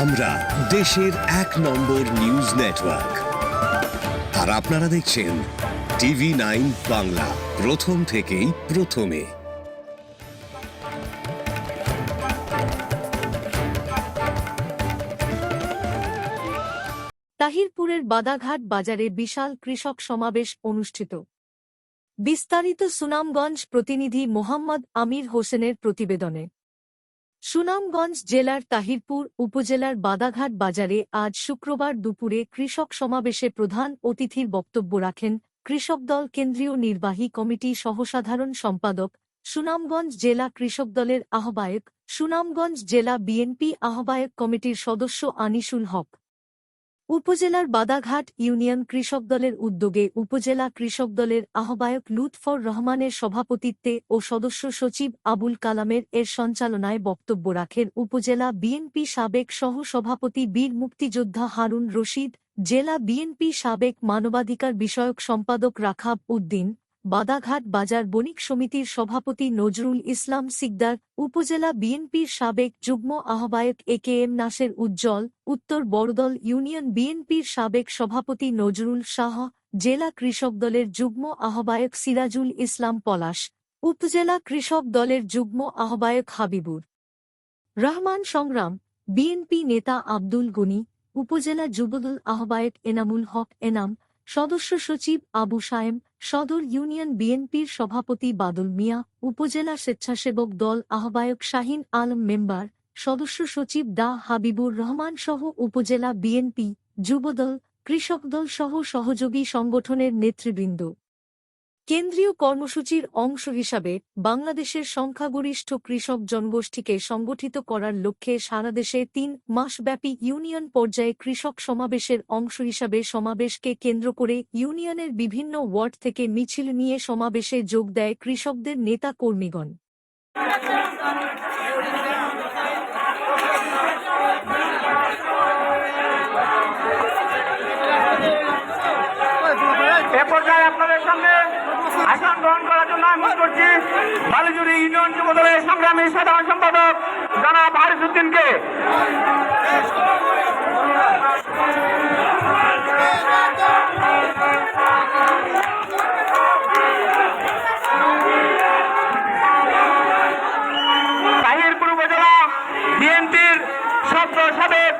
আমরা দেশের এক নম্বর নিউজ নেটওয়ার্ক আর আপনারা দেখছেন টিভি নাইন বাংলা, প্রথম থেকেই প্রথমে। তাহিরপুরের বাদাঘাট বাজারে বিশাল কৃষক সমাবেশ অনুষ্ঠিত। বিস্তারিত সুনামগঞ্জ প্রতিনিধি মোহাম্মদ আমির হোসেনের প্রতিবেদনে। সুনামগঞ্জ জেলার তাহিরপুর উপজেলার বাদাঘাট বাজারে আজ শুক্রবার দুপুরে কৃষক সমাবেশে প্রধান অতিথির বক্তব্য রাখেন কৃষক দল কেন্দ্রীয় নির্বাহী কমিটি সহসাধারণ সম্পাদক, সুনামগঞ্জ জেলা কৃষক দলের আহ্বায়ক, সুনামগঞ্জ জেলা বিএনপি আহ্বায়ক কমিটির সদস্য আনিসুল হক। উপজেলার বাদাঘাট ইউনিয়ন কৃষক দলের উদ্যোগে উপজেলা কৃষক দলের আহ্বায়ক লুৎফর রহমানের সভাপতিত্বে ও সদস্য সচিব আবুল কালামের এর সঞ্চালনায় বক্তব্য রাখেন উপজেলা বিএনপি সাবেক সহ সভাপতি বীর মুক্তিযোদ্ধা হারুন রশিদ, জেলা বিএনপি সাবেক মানবাধিকার বিষয়ক সম্পাদক রাখাব উদ্দিন বাদাঘাট বাজার বণিক সমিতির সভাপতি নজরুল ইসলাম সিকদার, উপজেলা বিএনপির সাবেক যুগ্ম আহ্বায়ক এ কে এম নাসের উজ্জ্বল, উত্তর বড়দল ইউনিয়ন বিএনপির সাবেক সভাপতি নজরুল শাহ, জেলা কৃষক দলের যুগ্ম আহ্বায়ক সিরাজুল ইসলাম পলাশ, উপজেলা কৃষক দলের যুগ্ম আহ্বায়ক হাবিবুর রহমান সংগ্রাম, বিএনপি নেতা আব্দুল গনি, উপজেলা যুবদল আহ্বায়ক এনামুল হক এনাম সদস্য সচিব আবু সায়েম, সদর ইউনিয়ন বিএনপির সভাপতি বাদল মিয়া, উপজেলা স্বেচ্ছাসেবক দল আহ্বায়ক শাহিন আলম মেম্বার, সদস্য সচিব দা হাবিবুর রহমান সহ উপজেলা বিএনপি, যুবদল, কৃষক দল সহ সহযোগী সংগঠনের নেতৃবৃন্দ। কেন্দ্রীয় কর্মসূচির অংশ হিসাবে বাংলাদেশের সংখ্যাগরিষ্ঠ কৃষক জনগোষ্ঠীকে সংগঠিত করার লক্ষ্যে সারা দেশে তিন মাসব্যাপী ইউনিয়ন পর্যায়ে কৃষক সমাবেশের অংশ হিসাবে সমাবেশকে কেন্দ্র করে ইউনিয়নের বিভিন্ন ওয়ার্ড থেকে মিছিল নিয়ে সমাবেশে যোগ দেয় কৃষকদের নেতা কর্মীগণ। এ পর্যায়ে আপনাদের সামনে আসন গ্রহণ করার জন্য অনুরোধ করছি বালিজুরি ইউনিয়ন যুব দলের সংগ্রামী সাধারণ সম্পাদক তাহিরপুর উপজেলা বিএনপির সদ্য সাবেক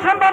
সাংগঠনিক